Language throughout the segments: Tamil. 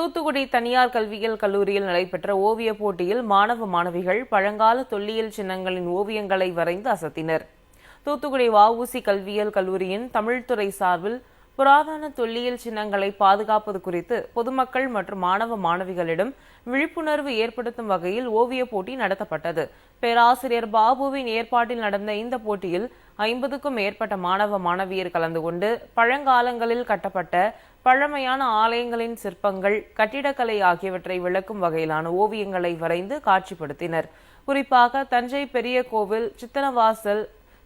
தூத்துக்குடி தனியார் கல்வியியல் கல்லூரியில் நடைபெற்ற ஓவியப் போட்டியில் மாணவ மாணவிகள் பழங்கால தொல்லியல் சின்னங்களின் ஓவியங்களை வரைந்து அசத்தினர். தூத்துக்குடி வஉசி கல்வியியல் கல்லூரியின் தமிழ்துறை சார்பில் புராதன தொல்லியல் சின்னங்களை பாதுகாப்பது குறித்து பொதுமக்கள் மற்றும் மாணவ மாணவிகளிடம் விழிப்புணர்வு ஏற்படுத்தும் வகையில் ஓவியப் போட்டி நடத்தப்பட்டது. பேராசிரியர் பாபுவின் ஏற்பாட்டில் நடந்த இந்த போட்டியில் ஐம்பதுக்கும் மேற்பட்ட மாணவ மாணவியர் கலந்து கொண்டு பழங்காலங்களில் கட்டப்பட்ட பழமையான ஆலயங்களின் சிற்பங்கள் கட்டிடக்கலை ஆகியவற்றை விளக்கும் வகையிலான ஓவியங்களை வரைந்து காட்சிப்படுத்தினர். குறிப்பாக தஞ்சை பெரிய கோவில் சித்தனவாசல்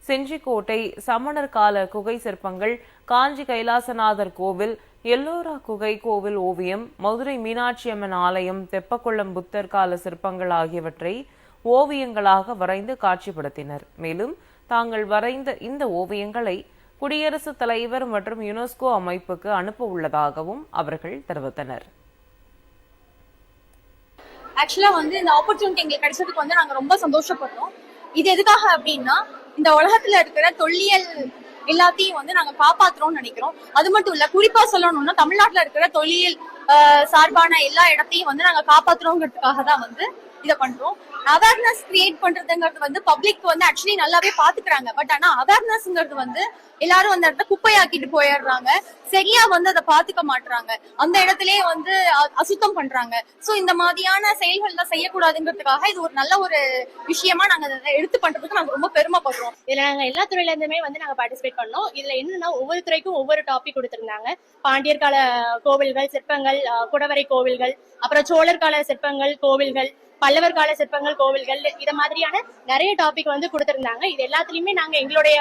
செஞ்சிக்கோட்டை சமணர் கால குகை சிற்பங்கள் காஞ்சி கைலாசநாதர் கோவில் எல்லோரா குகை கோவில் ஓவியம் மதுரை மீனாட்சி அம்மன் ஆலயம் தெப்பக்குளம் புத்தர் கால சிற்பங்கள் ஆகியவற்றை ஓவியங்களாக வரைந்து காட்சிப்படுத்தினர். மேலும் தாங்கள் வரைந்த இந்த ஓவியங்களை குடியரசுத் தலைவர் மற்றும் யுனெஸ்கோ அமைப்புக்கு அனுப்ப உள்ளதாகவும் அவர்கள் தெரிவித்தனர். ஆக்சுவலா வந்து இந்த ஆப்பர்ச்சுனிட்டி எங்களுக்கு கிடைச்சதுக்கு வந்து நாங்க ரொம்ப சந்தோஷப்படுறோம் இது எதுக்காக அப்படின்னா இந்த உலகத்துல இருக்கிற தொல்லியல் எல்லாத்தையும் வந்து நாங்க காப்பாத்துறோம்னு நினைக்கிறோம். அது மட்டும் இல்ல குறிப்பா சொல்லணும்னா தமிழ்நாட்டுல இருக்கிற தொழில் ஆஹ், சார்பான எல்லா இடத்தையும் வந்து நாங்க காப்பாத்துறோங்கிறதுக்காக தான் வந்து இதை பண்றோம். அவேர்னஸ் கிரியேட் பண்றதுங்கிறது வந்து பப்ளிக் வந்து ஆக்சுவலி நல்லாவே பாத்துக்கிறாங்க. பட் ஆனா அவேர்னஸ்ங்கிறது வந்து எல்லாரும் அந்த இடத்த குப்பையாக்கிட்டு போயிடுறாங்க. சரியா வந்து அதை பாத்துக்க மாட்றாங்க. அந்த இடத்துலயே வந்து அ- அசுத்தம் பண்றாங்க. சோ இந்த மாதிரியான செயல்கள்லாம் செய்யக்கூடாதுங்கிறதுக்காக இது ஒரு நல்ல ஒரு விஷயமா நாங்க அதை எடுத்து பண்றதுக்கு நாங்க ரொம்ப பெருமைப்படுறோம். இதுல நாங்க எல்லா துறையில இருந்துமே வந்து நாங்க பார்ட்டிசிபேட் பண்ணோம். இதுல என்னன்னா ஒவ்வொரு துறைக்கும் ஒவ்வொரு டாபிக் கொடுத்திருந்தாங்க. பாண்டியர் கால கோவில்கள் சிற்பங்கள் குடவரை கோவில்கள் அப்புறம் சோழர் கால சிற்பங்கள் கோவில்கள் பல்லவர் கால சிற்பங்கள் கோவில்கள் இத மாதிரியான நிறைய டாபிக் வந்து கொடுத்திருந்தாங்க. இது எல்லாத்துலயுமே நாங்க எங்களுடைய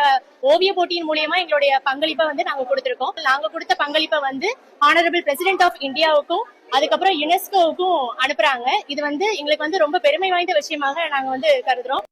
ஓவிய போட்டியின் மூலியமா எங்களுடைய பங்களிப்பை வந்து நாங்க கொடுத்திருக்கோம். நாங்க கொடுத்த பங்களிப்பை வந்து ஆனரபிள் பிரசிடென்ட் ஆஃப் இந்தியாவுக்கும் அதுக்கப்புறம் யுனெஸ்கோவுக்கும் அனுப்புறாங்க. இது வந்து எங்களுக்கு வந்து ரொம்ப பெருமை வாய்ந்த விஷயமாக நாங்க வந்து கருதுறோம்.